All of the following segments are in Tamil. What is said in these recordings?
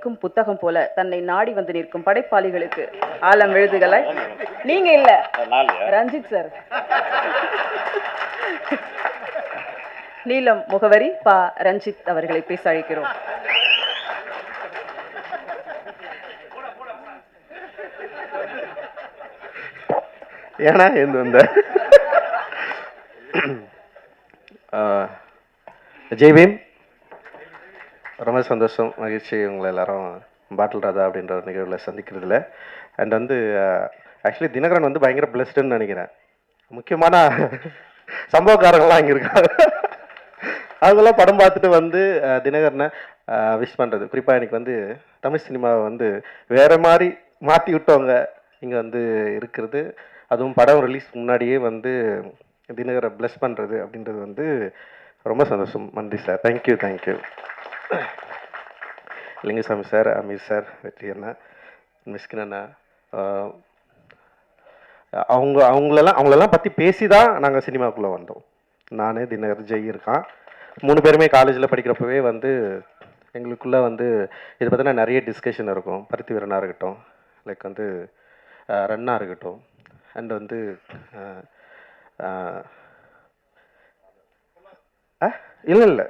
படிக்கும் புத்தகம் போல தன்னை நாடி வந்து நிற்கும் படைப்பாளிகளுக்கு ஆலம் எழுதுகளை நீங்க இல்ல. ரஞ்சித் சார். நீலம் முகவரி பா. ரஞ்சித் அவர்களை பேச அழைக்கிறோம். ஏன்னா இந்த இந்த ஜெய்பீம் ரொம்ப சந்தோஷம் மகிழ்ச்சி உங்களை எல்லாரும் பாட்டில் ராதா அப்படின்ற ஒரு நிகழ்வில் சந்திக்கிறதுல. அண்ட் வந்து ஆக்சுவலி தினகரன் வந்து பயங்கர பிளஸ்டுன்னு நினைக்கிறேன். முக்கியமான சம்பவக்காரங்களாம் இங்கே இருக்காங்க. அவங்களாம் படம் பார்த்துட்டு வந்து தினகரனை விஷ் பண்ணுறது குறிப்பாக எனக்கு வந்து தமிழ் சினிமாவை வந்து வேறு மாதிரி மாற்றி விட்டவங்க இங்கே வந்து இருக்கிறது. அதுவும் படம் ரிலீஸ் முன்னாடியே வந்து தினகரை ப்ளஸ் பண்ணுறது அப்படின்றது வந்து ரொம்ப சந்தோஷம். நன்றி sir thank you thank you Lingusamy sir Ameer sir Vetri அண்ணா மிஸ்கின் அண்ணா அவங்க அவங்களெல்லாம் அவங்களெல்லாம் பற்றி பேசி தான் நாங்கள் சினிமாவுக்குள்ளே வந்தோம். நான் தினகர் ஜெய் இருக்கான். மூணு பேருமே காலேஜில் படிக்கிறப்பவே வந்து எங்களுக்குள்ளே வந்து இதை பற்றின நிறைய டிஸ்கஷன் இருக்கும். பருத்தி வீரனாக இருக்கட்டும் லைக் வந்து uh, ரன்னாக இருக்கட்டும் அண்ட் வந்து uh, uh, இல்லை இல்லை.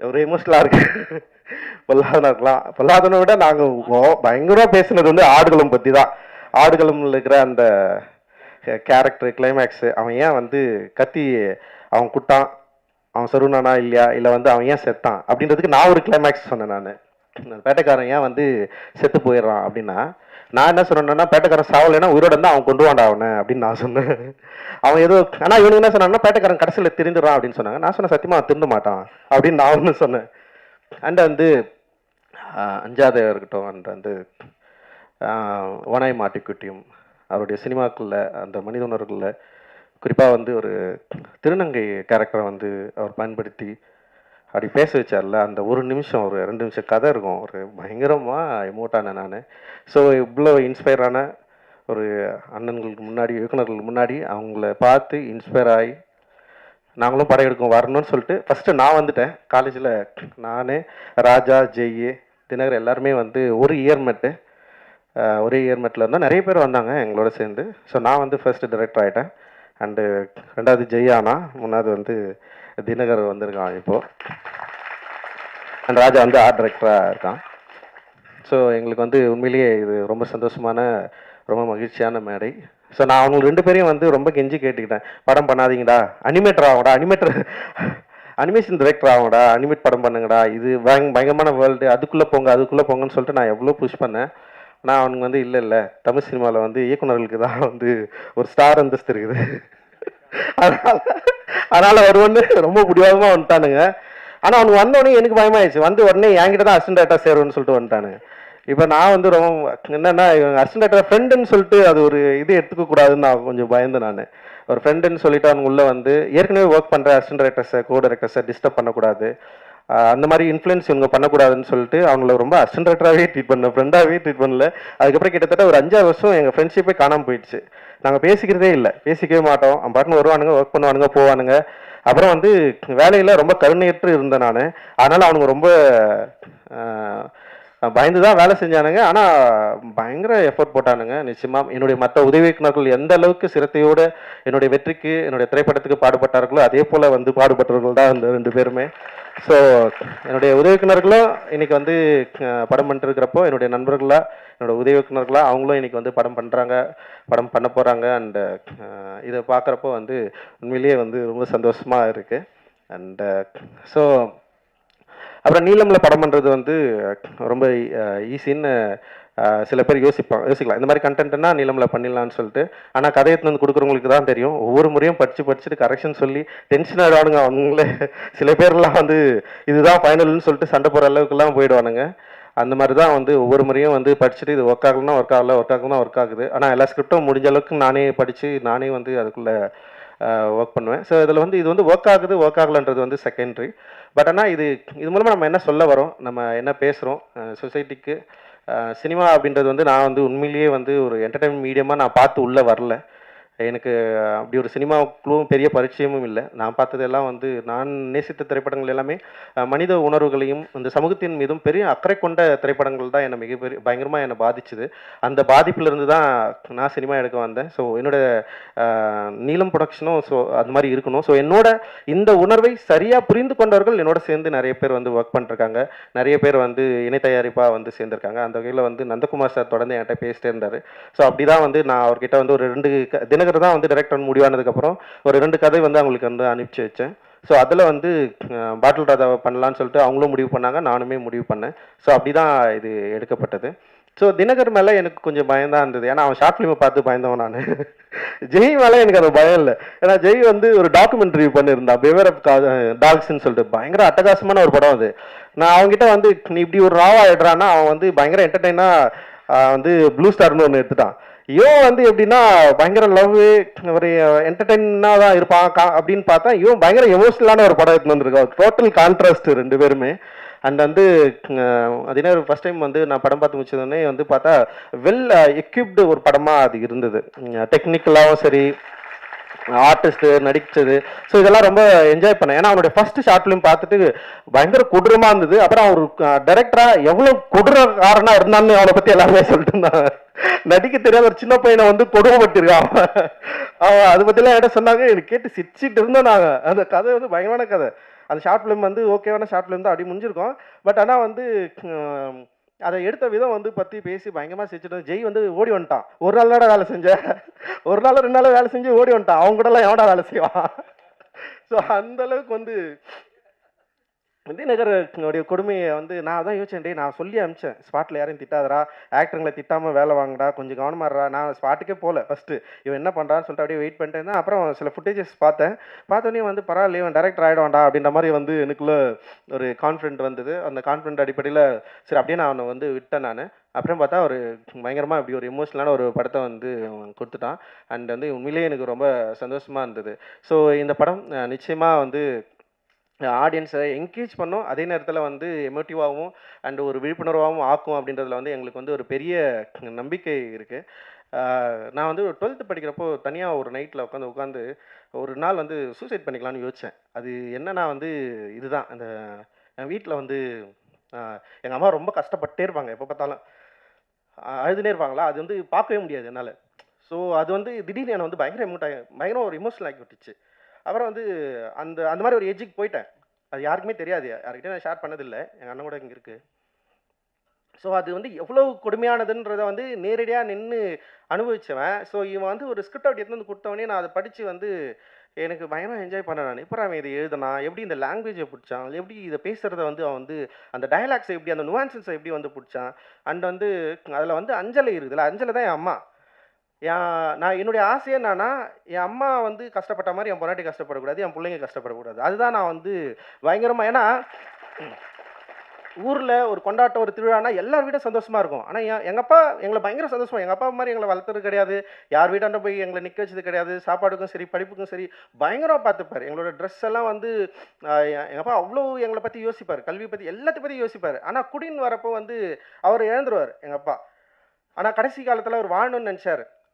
ஒரு எமோஷனலாக இருக்கு. பொல்லாதனா இருக்கலாம் பொல்லாதனை விட நாங்கள் பயங்கரமாக பேசுனது வந்து ஆடுகளம் பற்றி தான் ஆடுகளம்ல இருக்கிற அந்த கேரக்டர் கிளைமேக்ஸு அவன் ஏன் வந்து கத்தி அவன் குட்டான் அவன் சருணானா இல்லையா இல்லை வந்து அவன் ஏன் செத்தான் அப்படின்றதுக்கு நான் ஒரு கிளைமேக்ஸ் சொன்னேன் நான். பேட்டைக்காரன் ஏன் வந்து செத்து போயிடுறான் அப்படின்னா நான் என்ன சொன்னேன்னா பேட்டைக்காரன் சாவலைன்னா உயிரோட இருந்தா அவன் கொண்டுவாண்டா அவனை அப்படின்னு நான் சொன்னேன். அவன் ஏதோ ஆனா இவனுக்கு என்ன சொன்னான்னா பேட்டைக்காரன் கடைசியில் திருந்துறான் அப்படின்னு சொன்னாங்க. நான் சொன்னேன் சத்தியமா திருந்த மாட்டான் அப்படின்னு நான் ஒன்று சொன்னேன். அண்ட் வந்து ஆஹ், அஞ்சாதே இருக்கட்டும் அண்ட் வந்து ஆஹ், ஓனாய் மாட்டிக்குட்டியும் அவருடைய சினிமாக்குள்ள அந்த மனித உணர்வுகளில் குறிப்பாக வந்து ஒரு திருநங்கை கேரக்டரை வந்து அவர் பயன்படுத்தி அப்படி பேச வச்சார்ல அந்த ஒரு நிமிஷம் ஒரு ரெண்டு நிமிஷம் கதை இருக்கும். ஒரு பயங்கரமாக எமோட்டான நான். ஸோ இவ்வளோ இன்ஸ்பயரான ஒரு அண்ணன்களுக்கு முன்னாடி இயக்குநர்களுக்கு முன்னாடி அவங்கள பார்த்து இன்ஸ்பயர் ஆகி நாங்களும் படம் எடுக்க வரணும்னு சொல்லிட்டு ஃபஸ்ட்டு நான் வந்துட்டேன். காலேஜில் நான் ராஜா ஜெய் தினகர் எல்லாருமே வந்து ஒரு இயர் மெட்டு ஒரே இயர் மெட்டில் இருந்தால் நிறைய பேர் வந்தாங்க எங்களோட சேர்ந்து. ஸோ நான் வந்து ஃபஸ்ட்டு டிரெக்டர் ஆகிட்டேன் அண்டு ரெண்டாவது ஜெய் மூணாவது வந்து தினகர் வந்திருக்கான் இப்போது அண்ட் ராஜா வந்து ஆர்ட் டைரக்டராக இருக்கான். ஸோ எங்களுக்கு வந்து உண்மையிலேயே இது ரொம்ப சந்தோஷமான ரொம்ப மகிழ்ச்சியான மேடை. ஸோ நான் அவங்க ரெண்டு பேரையும் வந்து ரொம்ப கெஞ்சி கேட்டுக்கிட்டேன். படம் பண்ணாதீங்கடா அனிமேட்டர் ஆகும்டா அனிமேட்டர் அனிமேஷன் டிரெக்டர் ஆகும்டா அனிமேட் படம் பண்ணுங்கடா இது பயங்கரமான வேர்ல்டு அதுக்குள்ளே போங்க அதுக்குள்ளே போங்கன்னு சொல்லிட்டு நான் எவ்வளோ புஷ் பண்ணேன். ஆனால் அவனுங்க வந்து இல்லை இல்லை. தமிழ் சினிமாவில் வந்து இயக்குனர்களுக்கு தான் வந்து ஒரு ஸ்டார் அந்தஸ்து இருக்குது. அதனால் அதனால் அவர் வந்து ரொம்ப முடியாதமாக வந்துட்டானுங்க. ஆனால் அவனுக்கு வந்தோடனே எனக்கு பயமாயிடுச்சு. வந்து உடனே என்கிட்ட தான் அசிஸ்டன்ட் டேரக்டர் சேருன்னு சொல்லிட்டு வந்துட்டானுங்க. இப்போ நான் வந்து ரொம்ப என்னன்னா இவங்க அசிஸ்டன்ட் டேரக்டர் ஃப்ரெண்டுன்னு சொல்லிட்டு அது ஒரு இது எடுத்துக்க கூடாதுன்னு நான் கொஞ்சம் பயந்தேன் நான். ஒரு ஃப்ரெண்டுன்னு சொல்லிட்டு அவங்க வந்து ஏற்கனவே ஒர்க் பண்ணுற அசிஸ்டன்ட் டைரக்டர்ஸை கோ டைரக்டர்ஸை டிஸ்டர்ப் பண்ணக்கூடாது. அந்த மாதிரி இன்ஃப்ளூயன்ஸ் இவங்க பண்ணக்கூடாதுன்னு சொல்லிட்டு அவங்கள ரொம்ப அசிஸ்டன்ட் ட்ரீட் பண்ணேன் ஃப்ரெண்டாகவே ட்ரீட் பண்ணல. அதுக்கப்புறம் கிட்டத்தட்ட ஒரு அஞ்சாறு வருஷம் எங்கள் ஃப்ரெண்ட்ஷிப்பே காணாமல் போயிடுச்சு. நாங்கள் பேசிக்கிறதே இல்லை. பேசிக்கவே மாட்டோம். அவன் பாட்டுன்னு வருவானுங்க ஒர்க் பண்ணுவானுங்க போவானுங்க. அப்புறம் வந்து வேலையில் ரொம்ப கருணையற்று இருந்தேன் நான். அதனால் அவனுங்க ரொம்ப பயந்து தான் வேலை செஞ்சானுங்க. ஆனால் பயங்கர எஃபோர்ட் போட்டானுங்க. நிச்சயமாக என்னுடைய மற்ற உதவி இயக்குநர்கள் எந்த அளவுக்கு சிரத்தையோடு என்னுடைய வெற்றிக்கு என்னுடைய திரைப்படத்துக்கு பாடுபட்டார்களோ அதே போல் வந்து பாடுபட்டவர்கள் தான் அந்த ரெண்டு பேருமே. ஸோ என்னுடைய உதவிக்குனர்களும் இன்னைக்கு வந்து படம் பண்ணிருக்கிறப்போ என்னுடைய நண்பர்களாக என்னோட உதவிக்குனர்களாக அவங்களும் இன்னைக்கு வந்து படம் பண்ணுறாங்க படம் பண்ண போகிறாங்க அண்ட் இதை பார்க்குறப்போ வந்து உண்மையிலேயே வந்து ரொம்ப சந்தோஷமாக இருக்குது அண்ட் ஸோ அப்புறம் நீளமில் படம் பண்ணுறது வந்து ரொம்ப ஈஸின்னு சில பேர் யோசிப்பாங்க யோசிக்கலாம். இந்த மாதிரி கண்டென்ட்னா நீளமில் பண்ணிடலாம்னு சொல்லிட்டு ஆனால் கதையை எடுத்துட்டு வந்து கொடுக்குறவங்களுக்கு தான் தெரியும். ஒவ்வொரு முறையும் படித்து படிச்சுட்டு கரெக்ஷன் சொல்லி டென்ஷன் ஆகிடுவானுங்க அவங்களே சில பேர்லாம் வந்து இதுதான் ஃபைனல்னு சொல்லிட்டு சண்டை போகிற அளவுக்குலாம் போயிடுவானுங்க. அந்த மாதிரி தான் வந்து ஒவ்வொரு முறையும் வந்து படிச்சுட்டு இது ஒர்க் ஆகலன்னா ஒர்க் ஆகல ஒர்க் ஆகலாம் ஒர்க் ஆகுது. ஆனால் எல்லா ஸ்கிரிப்டும் முடிஞ்ச அளவுக்கு நானே படித்து நானே வந்து அதுக்குள்ளே ஒர்க் பண்ணுவேன். ஸோ இதில் வந்து இது வந்து ஒர்க் ஆகுது ஒர்க் ஆகலன்றது வந்து செகண்டரி பட் ஆனால் இது இது மூலமாக நம்ம என்ன சொல்ல வரோம் நம்ம என்ன பேசுகிறோம் சொசைட்டிக்கு சினிமா அப்படின்றது வந்து நான் வந்து உண்மையிலேயே வந்து ஒரு என்டர்டைன்மெண்ட் மீடியமாக நான் பார்த்து உள்ளே வரல. எனக்கு அப்படி ஒரு சினிமாவுக்குள்ளும் பெரிய பரிச்சயமும் இல்லை. நான் பார்த்ததெல்லாம் வந்து நான் நேசித்த திரைப்படங்கள் எல்லாமே மனித உணர்வுகளையும் இந்த சமூகத்தின் மீதும் பெரிய அக்கறை கொண்ட திரைப்படங்கள் தான் என்னை மிகப்பெரிய பயங்கரமாக என்னை பாதிச்சுது. அந்த பாதிப்பிலிருந்து தான் நான் சினிமா எடுக்க வந்தேன். ஸோ என்னோட நீளம் ப்ரொடக்ஷனும் ஸோ அது மாதிரி இருக்கணும். ஸோ என்னோட இந்த உணர்வை சரியாக புரிந்து கொண்டவர்கள் என்னோட சேர்ந்து நிறைய பேர் வந்து ஒர்க் பண்ணிருக்காங்க. நிறைய பேர் வந்து இணை தயாரிப்பாக வந்து சேர்ந்திருக்காங்க. அந்த வகையில் வந்து நந்தகுமார் சார் தொடர்ந்து என்கிட்ட பேசிட்டே இருந்தார். ஸோ அப்படி தான் வந்து நான் அவர்கிட்ட வந்து ஒரு ரெண்டு தினக தினகர் தான் வந்து டைரக்டர் முடிவானதுக்கப்புறம் ஒரு ரெண்டு கதை வந்து அவங்களுக்கு வந்து அனுப்பிச்சு வச்சேன். ஸோ அதில் வந்து பாட்டில் ராஜாவை பண்ணலான்னு சொல்லிட்டு அவங்களும் முடிவு பண்ணாங்க நானுமே முடிவு பண்ணேன். ஸோ அப்படி தான் இது எடுக்கப்பட்டது. ஸோ தினகர் மேலே எனக்கு கொஞ்சம் பயம் தான் இருந்தது. ஏன்னா அவன் ஷார்ட் ஃபிலிமை பார்த்து பயந்தவன் நான். ஜெய் மேலே எனக்கு அது பயம் இல்லை. ஏன்னா ஜெய் வந்து ஒரு டாக்குமெண்ட்ரி பண்ணியிருந்தான் பிவேர் ஆஃப் டாக்ஸ்ன்னு சொல்லிட்டு. பயங்கர அட்டகாசமான ஒரு படம் அது. நான் அவங்ககிட்ட வந்து நீ இப்படி ஒரு ராவா ஆயிடுறான்னா அவன் வந்து பயங்கர என்டர்டெயினாக வந்து ப்ளூ ஸ்டார்னு ஒன்று எடுத்துட்டான். யோ வந்து எப்படின்னா பயங்கர லவ் ஒரு என்டர்டைனாக தான் இருப்பான். கா- அப்படின்னு பார்த்தா இவன் பயங்கர எமோஷனலான ஒரு படம் எடுத்துன்னு வந்திருக்கா டோட்டல் கான்ட்ராஸ்ட் ரெண்டு பேருமே. அண்ட் வந்து அதே அது என்ன ஃபர்ஸ்ட் டைம் வந்து நான் படம் பார்த்து முடிச்சதுன்னே வந்து பார்த்தா வெல் எக்யூப்டு ஒரு படமாக அது இருந்தது. டெக்னிக்கலாகவும் சரி ஆர்டிஸ்ட் நடிச்சது. ஸோ இதெல்லாம் ரொம்ப என்ஜாய் பண்ணேன். ஏன்னா அவனுடைய ஃபர்ஸ்ட் ஷார்ட் ஃபிலிம் பார்த்துட்டு பயங்கர கொடூரமா இருந்தது. அப்புறம் அவர் டைரக்டரா எவ்வளவு கொடூரக்காரனா இருந்தான்னு அவனை பத்தி எல்லாருமே சொல்லிட்டு இருந்தாங்க. நடிக்க தெரியாத ஒரு சின்ன பையனை வந்து கொடுமைப்பட்டிருக்கான் அவன். அதை பத்திலாம் என்கிட்ட சொன்னாங்க. எனக்கு கேட்டு சிரிச்சிட்டு இருந்தோம் நாங்க. அந்த கதை வந்து பயங்கரமான கதை. அந்த ஷார்ட் ஃபிலிம் வந்து ஓகேவான ஷார்ட் ஃபிலிம் தான் அப்படி முடிஞ்சிருக்கும். பட் ஆனால் வந்து அதை எடுத்த விதம் வந்து பற்றி பேசி பயங்கரமாக சிரிச்சிட்டு ஜெய் வந்து ஓடி வந்துட்டான். ஒரு நாள் தான் வேலை செஞ்ச. ஒரு நாள் ரெண்டு நாள் வேலை செஞ்சு ஓடி வந்துட்டான். அவங்க கூடலாம் எவனா வேலை செய்வான்? ஸோ அந்த அளவுக்கு வந்து விந்திநகருடைய கொடுமையை வந்து நான் தான் யோசிச்சேன் டேய் நான் சொல்லி அனுப்பிச்சேன் ஸ்பாட்டில் யாரையும் திட்டாதடா ஆக்டருங்களை திட்டாமல் வேலை வாங்கடா கொஞ்சம் கவனமா நான் ஸ்பாட்டுக்கே போகல. ஃபஸ்ட்டு இவன் என்ன பண்ணுறான்னு சொல்லிட்டு அப்படியே வெயிட் பண்ணிட்டு இருந்தேன். அப்புறம் சில ஃபுட்டேஜஸ் பார்த்தேன். பார்த்தோன்னே வந்து பரவாயில்ல இவன் டேரக்டர் ஆகிடுவான்டா அப்படின்ற மாதிரி வந்து எனக்குள்ள ஒரு கான்ஃபிடென்ட் வந்தது. அந்த கான்ஃபிடென்ட் அடிப்படையில் சரி அப்படியே நான் அவனை வந்து விட்டேன் நான். அப்புறம் பார்த்தா ஒரு பயங்கரமாக இப்படி ஒரு எமோஷ்னலான ஒரு படத்தை வந்து அவன் கொடுத்துட்டான். அண்ட் வந்து உண்மையிலேயே எனக்கு ரொம்ப சந்தோஷமாக இருந்தது. ஸோ இந்த படம் நிச்சயமாக வந்து ஆடியன்ஸை என்கேஜ் பண்ணும். அதே நேரத்தில் வந்து எமோட்டிவாகவும் அண்ட் ஒரு விழிப்புணர்வாகவும் ஆக்கும் அப்படின்றதுல வந்து எங்களுக்கு வந்து ஒரு பெரிய நம்பிக்கை இருக்குது நான் வந்து டுவெல்த்து படிக்கிறப்போ தனியாக ஒரு நைட்டில் உட்காந்து உட்காந்து ஒரு நாள் வந்து சூசைட் பண்ணிக்கலாம்னு யோசித்தேன் அது என்னன்னா வந்து இதுதான். அந்த என் வீட்டில் வந்து எங்கள் அம்மா ரொம்ப கஷ்டப்பட்டே இருப்பாங்க. எப்போ பார்த்தாலும் அழுதுனே இருப்பாங்களா? அது வந்து பார்க்கவே முடியாது என்னால். ஸோ அது வந்து திடீர்னு என்னை வந்து பயங்கர எமோட் ஆகி பயங்கர ஒரு இமோஷனல் ஆக்கி விட்டுச்சு. அப்புறம் வந்து அந்த அந்த மாதிரி ஒரு ஏஜுக்கு போயிட்டேன். அது யாருக்குமே தெரியாது. யார்கிட்டயும் நான் ஷேர் பண்ணதில்லை. எங்கள் அண்ணன் கூட இங்கே இருக்குது ஸோ அது வந்து எவ்வளோ கொடுமையானதுன்றதை வந்து நேரடியாக நின்று அனுபவிச்சவன். ஸோ இவன் வந்து ஒரு ஸ்கிரிப்ட் அப்படி எடுத்து வந்து கொடுத்தவனே நான் அதை படித்து வந்து எனக்கு பயமாக என்ஜாய் பண்ண நான். இப்போ அவன் இதை எழுதுனா எப்படி இந்த லாங்குவேஜை பிடிச்சான்? எப்படி இதை பேசுகிறத வந்து அவன் வந்து அந்த டயலாக்ஸை எப்படி அந்த நுவான்சன்ஸை எப்படி வந்து பிடிச்சான்? அண்ட் வந்து அதில் வந்து அஞ்சலை இருக்குதுல்ல? அஞ்சலை தான் என் அம்மா. என் நான் என்னுடைய ஆசை என்னன்னா என் அம்மா வந்து கஷ்டப்பட்ட மாதிரி என் பொண்டாட்டி கஷ்டப்படக்கூடாது என் பிள்ளைங்க கஷ்டப்படக்கூடாது. அதுதான் நான் வந்து பயங்கரமாக ஏன்னா ஊரில் ஒரு கொண்டாட்டம் ஒரு திருவிழானா எல்லார் வீடும் சந்தோஷமாக இருக்கும். ஆனால் என் எங்கள் அப்பா எங்களை பயங்கர சந்தோஷமாக எங்கள் அப்பா மாதிரி எங்களை வளர்த்துறது கிடையாது. யார் வீட்டாண்ட போய் எங்களை நிற்க வச்சது கிடையாது. சாப்பாடுக்கும் சரி படிப்புக்கும் சரி பயங்கரமாக பார்த்துப்பார். எங்களோட ட்ரெஸ் எல்லாம் வந்து எங்கள் அப்பா அவ்வளோ எங்களை பற்றி யோசிப்பார். கல்வி பற்றி எல்லாத்தையும் பற்றி யோசிப்பார். ஆனால் குடின்னு வரப்போ வந்து அவர் இழந்துருவார் எங்கள் அப்பா. ஆனால் கடைசி காலத்தில் அவர் வாழணும்னு நினச்சார்.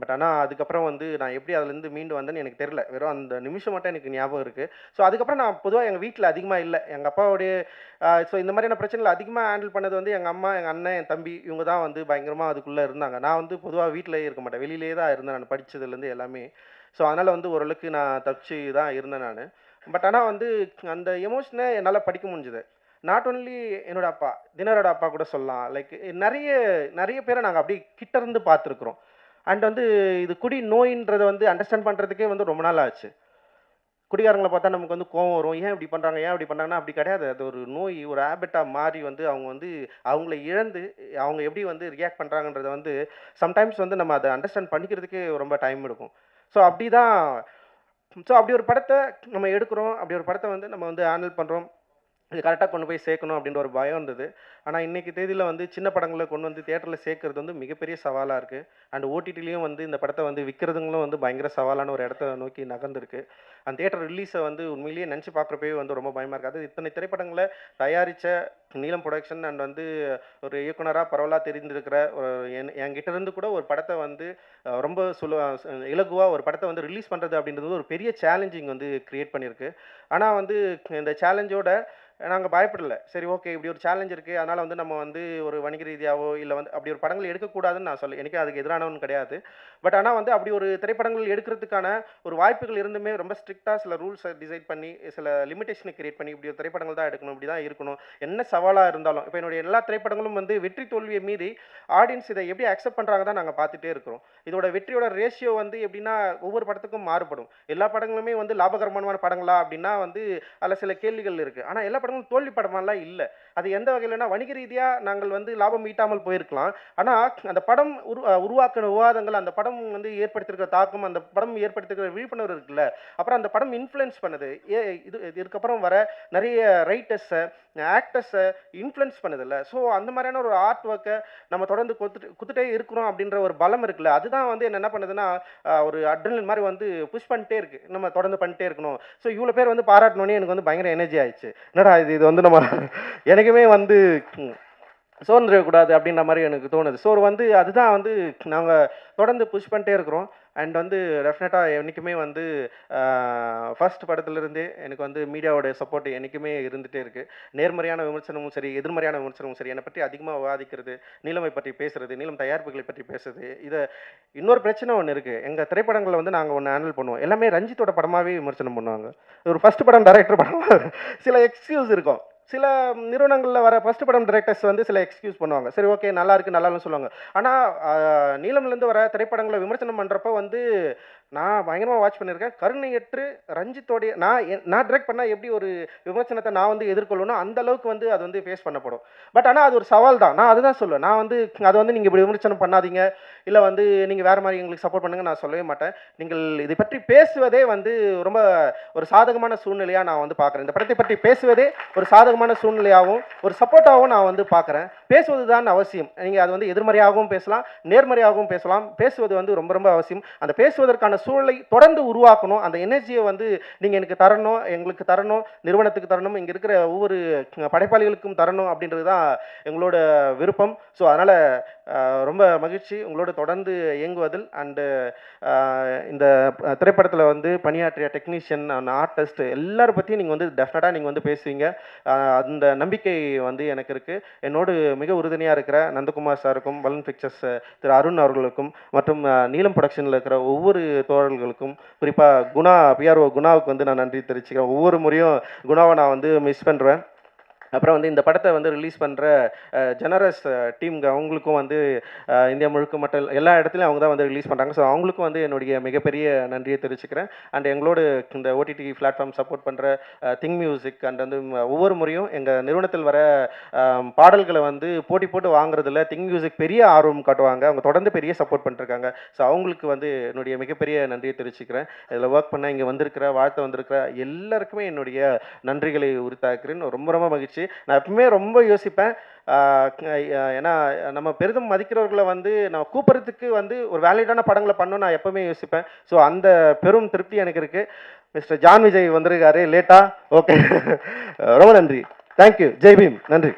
பட் ஆனால் அதுக்கப்புறம் வந்து நான் எப்படி அதுலேருந்து மீண்டு வந்தேன்னு எனக்கு தெரில வெறும் அந்த நிமிஷம் மட்டும் எனக்கு ஞாபகம் இருக்குது ஸோ அதுக்கப்புறம் நான் பொதுவாக எங்கள் வீட்டில் அதிகமாக இல்லை. எங்கள் அப்பாவுடைய ஸோ இந்த மாதிரியான பிரச்சனைகள் அதிகமாக ஹேண்டில் பண்ணது வந்து எங்கள் அம்மா எங்கள் அண்ணன் என் தம்பி இவங்க தான் வந்து பயங்கரமாக அதுக்குள்ளே இருந்தாங்க. நான் வந்து பொதுவாக வீட்டிலேயே இருக்க மாட்டேன். வெளியிலேயே தான் இருந்தேன் நான் படித்ததுலேருந்து எல்லாமே. ஸோ அதனால் வந்து ஓரளவுக்கு நான் தப்பிச்சு தான் இருந்தேன் நான். பட் ஆனால் வந்து அந்த எமோஷனை என்னால் படிக்க முடிஞ்சுது. நாட் ஒன்லி என்னோட அப்பா தினரோட அப்பா கூட சொல்லலாம். லைக் நிறைய நிறைய பேரை நாங்கள் அப்படியே கிட்ட இருந்து பார்த்துருக்குறோம். அண்ட் வந்து இது குடி நோயின்றதை வந்து அண்டர்ஸ்டாண்ட் பண்ணுறதுக்கே வந்து ரொம்ப நாள் ஆச்சு. குடிகாரங்களை பார்த்தா நமக்கு வந்து கோவம் வரும். ஏன் இப்படி பண்ணுறாங்க ஏன் இப்படி பண்ணுறாங்கன்னா அப்படி கிடையாது. அது ஒரு நோய் ஒரு ஹேபிட்டாக மாறி வந்து அவங்க வந்து அவங்கள இழந்து அவங்க எப்படி வந்து ரியாக்ட் பண்ணுறாங்கன்றத வந்து சம்டைம்ஸ் வந்து நம்ம அதை அண்டர்ஸ்டாண்ட் பண்ணிக்கிறதுக்கே ரொம்ப டைம் எடுக்கும். ஸோ அப்படி தான் ஸோ அப்படி ஒரு படத்தை நம்ம எடுக்கிறோம். அப்படி ஒரு படத்தை வந்து நம்ம வந்து ஹேண்டில் பண்ணுறோம் இது கரெக்டாக கொண்டு போய் சேர்க்கணும் அப்படின்ற ஒரு பயம் இருந்தது. ஆனால் இன்றைக்கி தேதியில் வந்து சின்ன படங்களை கொண்டு வந்து தேட்டரில் சேர்க்கறது வந்து மிகப்பெரிய சவாலாக இருக்குது அண்ட் ஓடிடிலையும் வந்து இந்த படத்தை வந்து விற்கிறதுங்களும் வந்து பயங்கர சவாலான ஒரு இடத்த நோக்கி நகர்ந்துருக்கு. அந்த தேட்டர் ரிலீஸை வந்து உண்மையிலேயே நினச்சி பார்க்குறப்பவே வந்து ரொம்ப பயமாக இருக்குது அது இத்தனை திரைப்படங்களை தயாரித்த நீலம் ப்ரொடக்ஷன் அண்ட் வந்து ஒரு இயக்குனராக பரவலாக தெரிந்திருக்கிற ஒரு என் என்கிட்ட இருந்து கூட ஒரு படத்தை வந்து ரொம்ப சுல இலகுவாக ஒரு படத்தை வந்து ரிலீஸ் பண்ணுறது அப்படின்றது ஒரு பெரிய சேலஞ்சிங் வந்து க்ரியேட் பண்ணியிருக்கு ஆனால் வந்து இந்த சேலஞ்சோட நாங்கள் பயப்படலை. சரி ஓகே இப்படி ஒரு சேலஞ்ச் இருக்குது அதனால் வந்து நம்ம வந்து ஒரு வணிக ரீதியாவோ இல்லை வந்து அப்படி ஒரு படங்கள் எடுக்கக்கூடாதுன்னு நான் சொல்ல எனக்கு அதுக்கு எதிரானவன் கிடையாது. பட் ஆனால் வந்து அப்படி ஒரு திரைப்படங்கள் எடுக்கிறதுக்கான ஒரு வாய்ப்புகள் இருந்துமே ரொம்ப ஸ்ட்ரிக்டாக சில ரூல்ஸை டிசைட் பண்ணி சில லிமிடேஷனை கிரியேட் பண்ணி இப்படி ஒரு திரைப்படங்கள் தான் எடுக்கணும் இப்படி தான் இருக்கணும். என்ன சவாலாக இருந்தாலும் இப்போ என்னுடைய எல்லா திரைப்படங்களும் வந்து வெற்றி தோல்வியை மீறி ஆடியன்ஸ் இதை எப்படி அக்செப்ட் பண்ணுறாங்க தான் நாங்கள் பார்த்துட்டே இருக்கிறோம். இதோட வெற்றியோட ரேஷியோ வந்து எப்படின்னா ஒவ்வொரு படத்துக்கும் மாறுபடும். எல்லா படங்களுமே வந்து லாபகரமான படங்களா அப்படின்னா வந்து அதில் சில கேள்விகள் இருக்குது ஆனால் எல்லா படங்களும் தோல்வி படமாலாம் இல்லை. அது எந்த வகையிலனா வணிக ரீதியாக நாங்கள் வந்து லாபம் ஈட்டாமல் போயிருக்கலாம். ஆனால் அந்த படம் உரு உருவாக்கின விவாதங்கள் அந்த படம் வந்து ஏற்படுத்தியிருக்கிற தாக்கம் அந்த படம் ஏற்படுத்திருக்கிற விழிப்புணர்வு இருக்குல்ல அப்புறம் அந்த படம் இன்ஃப்ளூயன்ஸ் பண்ணுது. ஏ இது இதுக்கப்புறம் வர நிறைய ரைட்டர்ஸை ஆக்டர்ஸை இன்ஃப்ளூயன்ஸ் பண்ணுதில்ல. ஸோ அந்த மாதிரியான ஒரு ஆர்ட் ஒர்க்கை நம்ம தொடர்ந்து கொடுத்துட்டு குத்துட்டே இருக்கிறோம் அப்படின்ற ஒரு பலம் இருக்குல்ல அதுதான் வந்து என்ன என்ன பண்ணுதுன்னா ஒரு அட்ரினல் மாதிரி வந்து புஷ் பண்ணிட்டே இருக்கு. நம்ம தொடர்ந்து பண்ணிட்டே இருக்கணும். ஸோ இவ்வளோ பேர் வந்து பாராட்டணுன்னே எனக்கு வந்து பயங்கர எனர்ஜி ஆயிடுச்சு. என்னடா இது இது வந்து நம்ம எனக்குமே வந்து சோர்ந்துடக்கூடாது அப்படின்ற மாதிரி எனக்கு தோணுது. ஸோ வந்து அதுதான் வந்து நாங்கள் தொடர்ந்து புஷ் பண்ணிட்டே இருக்கிறோம். அண்ட் வந்து டெஃபினட்டாக என்றைக்குமே வந்து ஃபர்ஸ்ட் படத்துலேருந்தே எனக்கு வந்து மீடியாவோட சப்போர்ட் என்றைக்குமே இருந்துகிட்டே இருக்குது நேர்மறையான விமர்சனமும் சரி எதிர்மறையான விமர்சனமும் சரி என்னை பற்றி அதிகமாக விவாதிக்கிறது நீளமை பற்றி பேசுறது நீளம் தயாரிப்புகளை பற்றி பேசுறது இதை இன்னொரு பிரச்சனை ஒன்று இருக்குது எங்கள் திரைப்படங்களில் வந்து நாங்கள் ஒன்று ஹேண்டில் பண்ணுவோம். எல்லாமே ரஞ்சித்தோட படமாகவே விமர்சனம் பண்ணுவாங்க. ஒரு ஃபர்ஸ்ட் படம் டைரக்டர் படம் சில எக்ஸ்கியூஸ் இருக்கும். சில நிறுவனங்களில் வர ஃபர்ஸ்ட் படம் டிரெக்டர்ஸ் வந்து சில எக்ஸ்கியூஸ் பண்ணுவாங்க. சரி ஓகே நல்லா இருக்கு நல்லா சொல்லுவாங்க. ஆனால் நீளம்லேருந்து வர திரைப்படங்களை விமர்சனம் பண்ணுறப்ப வந்து நான் பயங்கரமாக வாட்ச் பண்ணியிருக்கேன் கருணையற்று ரஞ்சித்தோடைய நான் நான் டிரெக்ட் பண்ணால் எப்படி ஒரு விமர்சனத்தை நான் வந்து எதிர்கொள்ளணும் அந்த அளவுக்கு வந்து அது வந்து ஃபேஸ் பண்ணப்படும். பட் ஆனால் அது ஒரு சவால் தான். நான் அதுதான் சொல்லுவேன். நான் வந்து அதை வந்து நீங்கள் இப்படி விமர்சனம் பண்ணாதீங்க. இல்லை வந்து நீங்கள் வேறு மாதிரி எங்களுக்கு சப்போர்ட் பண்ணுங்க. நான் சொல்லவே மாட்டேன். நீங்கள் இதை பற்றி பேசுவதே வந்து ரொம்ப ஒரு சாதகமான சூழ்நிலையாக நான் வந்து பார்க்குறேன் இந்த படத்தை பற்றி பேசுவதே ஒரு சாதகமான சூழ்நிலையாகவும் ஒரு சப்போர்ட்டாகவும் நான் வந்து பார்க்குறேன் பேசுவது தான் அவசியம். நீங்கள் அது வந்து எதிர்மறையாகவும் பேசலாம் நேர்மறையாகவும் பேசலாம். பேசுவது வந்து ரொம்ப ரொம்ப அவசியம். அந்த பேசுவதற்கான சூழலை தொடர்ந்து உருவாக்கணும். அந்த எனர்ஜியை வந்து நீங்கள் எனக்கு தரணும் எங்களுக்கு தரணும் நிறுவனத்துக்கு தரணும் இங்கே இருக்கிற ஒவ்வொரு படைப்பாளிகளுக்கும் தரணும் அப்படின்றது தான் எங்களோட விருப்பம். ஸோ அதனால் ரொம்ப மகிழ்ச்சி. உங்களோட தொடர்ந்து இயங்குவதில் அண்டு இந்த திரைப்படத்தில் வந்து பணியாற்றிய டெக்னீஷியன் ஆர்டிஸ்ட் எல்லாரும் பற்றியும் நீங்கள் வந்து டெஃபினட்டாக நீங்கள் வந்து பேசுவீங்க. அந்த நம்பிக்கை வந்து எனக்கு இருக்குது என்னோடு மிக உறுதுணையாக இருக்கிற நந்தகுமார் சாருக்கும் வலன் பிக்சர்ஸ் திரு அருண் அவர்களுக்கும் மற்றும் நீலம் ப்ரொடக்ஷனில் இருக்கிற ஒவ்வொரு தோழர்களுக்கும் குறிப்பாக குணா பிஆர்ஓ குணாவுக்கு வந்து நான் நன்றி தெரிவிச்சுக்கிறேன். ஒவ்வொரு முறையும் குணாவை நான் வந்து மிஸ் பண்ணுறேன் அப்புறம் வந்து இந்த படத்தை வந்து ரிலீஸ் பண்ணுற ஜெனரஸ் டீம்ங்க அவங்களுக்கும் வந்து இந்தியா முழுக்க மட்டும் எல்லா இடத்துலையும் அவங்க தான் வந்து ரிலீஸ் பண்ணுறாங்க ஸோ அவங்களுக்கும் வந்து என்னுடைய மிகப்பெரிய நன்றியை தெரிவிச்சுக்கிறேன். அண்ட் எங்களோட இந்த ஓடிடி பிளாட்ஃபார்ம் சப்போர்ட் பண்ணுற திங் மியூசிக் அண்ட் வந்து ஒவ்வொரு முறையும் எங்கள் நிறுவனத்தில் வர பாடல்களை வந்து போட்டி போட்டு வாங்குறதுல திங் மியூசிக் பெரிய ஆர்வம் காட்டுவாங்க. அவங்க தொடர்ந்து பெரிய சப்போர்ட் பண்ணிருக்காங்க. ஸோ அவங்களுக்கு வந்து என்னுடைய மிகப்பெரிய நன்றியை தெரிவிச்சுக்கிறேன். இதில் ஒர்க் பண்ண இங்கே வந்திருக்கிற வாழ்த்து வந்திருக்கிற எல்லாருக்குமே என்னுடைய நன்றிகளை உரித்தாக்குறேன். ரொம்ப ரொம்ப மகிழ்ச்சி. நான் எப்பவுமே ரொம்ப யோசிப்பேன். ஏன்னா நம்ம பெரிதும் மதிக்கிறவர்களை வந்து நான் கூப்பிட்றதுக்கு வந்து ஒரு வேலிடான படங்களை பண்ணணும் நான் எப்பவுமே யோசிப்பேன். ஸோ அந்த பெரும் திருப்தி எனக்கு இருக்கு. மிஸ்டர் ஜான் விஜய் வந்திருக்காரு லேட்டா. ஓகே ரொம்ப நன்றி. Thank you Jai Bhim. நன்றி.